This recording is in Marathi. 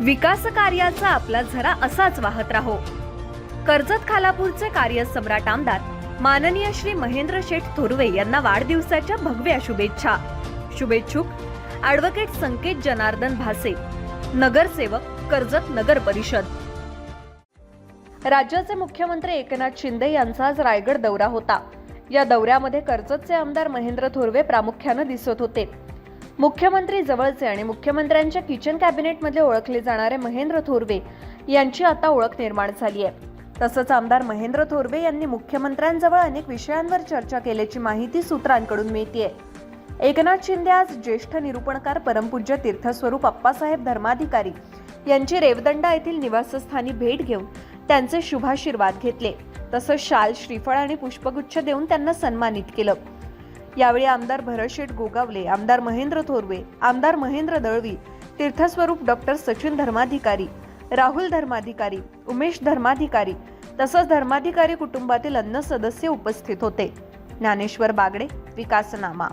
विकास कार्याचा आपला झरा असाच वाहत राहो. कर्जत खालापूरचे कार्य सम्राट आमदार माननीय श्री महेंद्र शेठ थोरवे यांना वाढदिवसाच्या भगव्या शुभेच्छा. शुभेच्छुक ॲडव्होकेट संकेत जनार्दन भासे नगरसेवक कर्जत नगर परिषद. राज्याचे मुख्यमंत्री एकनाथ शिंदे यांचा आज रायगड दौरा होता. या दौऱ्यामध्ये कर्जतचे आमदार महेंद्र थोरवे प्रामुख्यानं दिसत होते. मुख्यमंत्री जवळचे आणि मुख्यमंत्र्यांच्या किचन कॅबिनेटमधले ओळखले जाणारे महेंद्र थोरवे यांची आता ओळख निर्माण झाली आहे. तसंच आमदार महेंद्र थोरवे यांनी मुख्यमंत्र्यांजवळ अनेक विषयांवर चर्चा केल्याची माहिती सूत्रांकडून मिळतीये. एकनाथ शिंदे आज ज्येष्ठ निरूपणकार परमपूज्य तीर्थस्वरूप अप्पासाहेब धर्माधिकारी यांची रेवदंडा येथील निवासस्थानी भेट घेऊन त्यांचे शुभाशीर्वाद घेतले. तसंच शाल श्रीफळ आणि पुष्पगुच्छ देऊन त्यांना सन्मानित केलं. यावेळी आमदार भरतशेठ गोगावले आमदार महेंद्र थोरवे आमदार महेंद्र दळवी तीर्थस्वरूप डॉक्टर सचिन धर्माधिकारी राहुल धर्माधिकारी उमेश धर्माधिकारी तसंच धर्माधिकारी कुटुंबातील अन्य सदस्य उपस्थित होते. ज्ञानेश्वर बागडे विकासनामा.